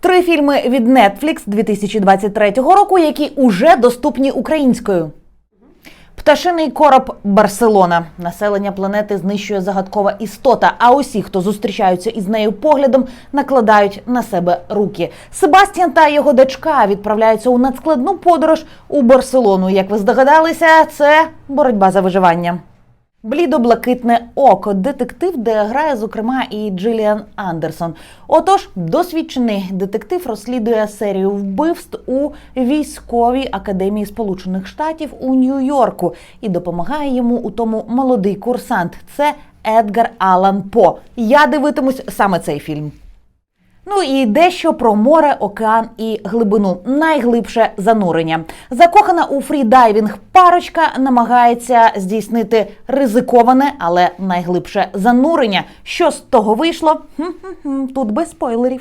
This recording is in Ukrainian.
Три фільми від Netflix 2023 року, які уже доступні українською. Пташиний короб Барселона. Населення планети знищує загадкова істота. А усі, хто зустрічаються із нею поглядом, накладають на себе руки. Себастьян та його дочка відправляються у надскладну подорож у Барселону. Як ви здогадалися, це боротьба за виживання. Блідо-блакитне око, детектив, де грає зокрема і Джиліан Андерсон. Отож, досвідчений детектив розслідує серію вбивств у військовій академії Сполучених Штатів у Нью-Йорку і допомагає йому у тому молодий курсант. Це Едгар Алан По. Я дивитимусь саме цей фільм. Ну і дещо про море, океан і глибину. Найглибше занурення. Закохана у фрідайвінг парочка намагається здійснити ризиковане, але найглибше занурення. Що з того вийшло? Хм-хм-хм, Тут без спойлерів.